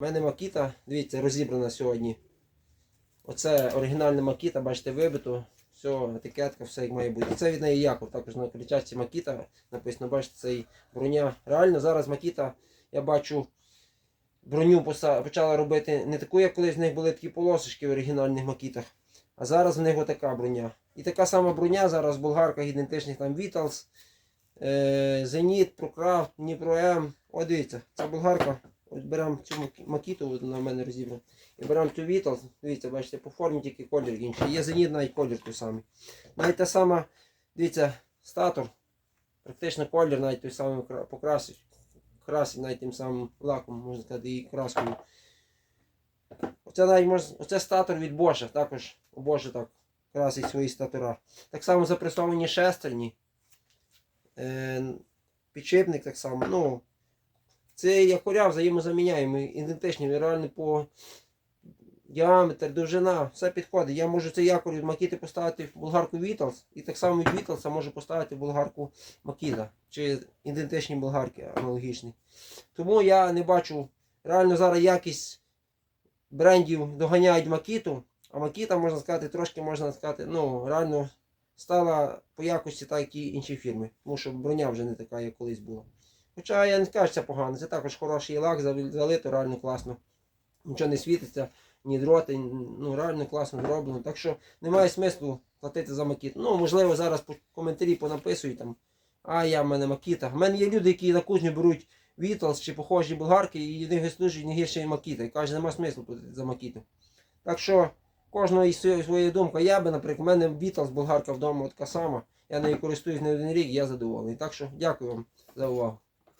У мене макіта, дивіться, розібрана сьогодні. Оце оригінальна макіта, бачите, вибито. Все, етикетка, все як має бути. Це від неї Яков, також на кричасті макіта написано, бачите, це і броня. Реально зараз макіта, я бачу, броню почала робити не таку, як колись в них були такі полосочки в оригінальних макітах. А зараз в них отака броня. І така сама броня зараз в болгарках ідентичних там Vitals, Зеніт, Прокрафт, Дніпро М. О, дивіться, ця болгарка. Беремо цю макіту, в мене розібрана. І беремо цю Vitals, дивіться, бачите, по формі тільки колір інший. Є Зеніт навіть колір той самий. Навіть та сама, дивіться, статор. Практично колір навіть той самий покрасить. Красить навіть тим самим лаком, можна сказати, і краскою. Оце навіть можна, оце статор від Bosch, також Bosch так красить свої статора. Так само запресовані шестерні. Е, підшипник так само. Ну, це якоря взаємозаміняємо, ідентичні, реально по діаметр, довжина, все підходить. Я можу цей якор від Макіти поставити в болгарку Vitals, і так само від Vitals можу поставити в болгарку Макіта, чи ідентичні болгарки аналогічні. Тому я не бачу, реально зараз якість брендів доганяють Макіту, а Макіта, можна сказати, трошки можна сказати, ну, реально стала по якості так, як і інші фірми. Тому що броня вже не така, як колись була. Хоча я не скажу, це погано, це також хороший лак, залито, реально класно. Нічого не світиться, ні дроти, ну реально класно зроблено. Так що немає смислу платити за макіт. Ну, можливо, зараз по коментарі понаписують там. А я в мене макіта. В мене є люди, які на кузню беруть Вітлс чи похожі болгарки і в них служать не гірше макіта. І каже, нема смислу платити за макіту. Так що кожного із своєї думки. Я би, наприклад, в мене Beatles болгарка вдома така сама. Я нею користуюсь не один рік, я задоволений. Так що дякую вам за увагу.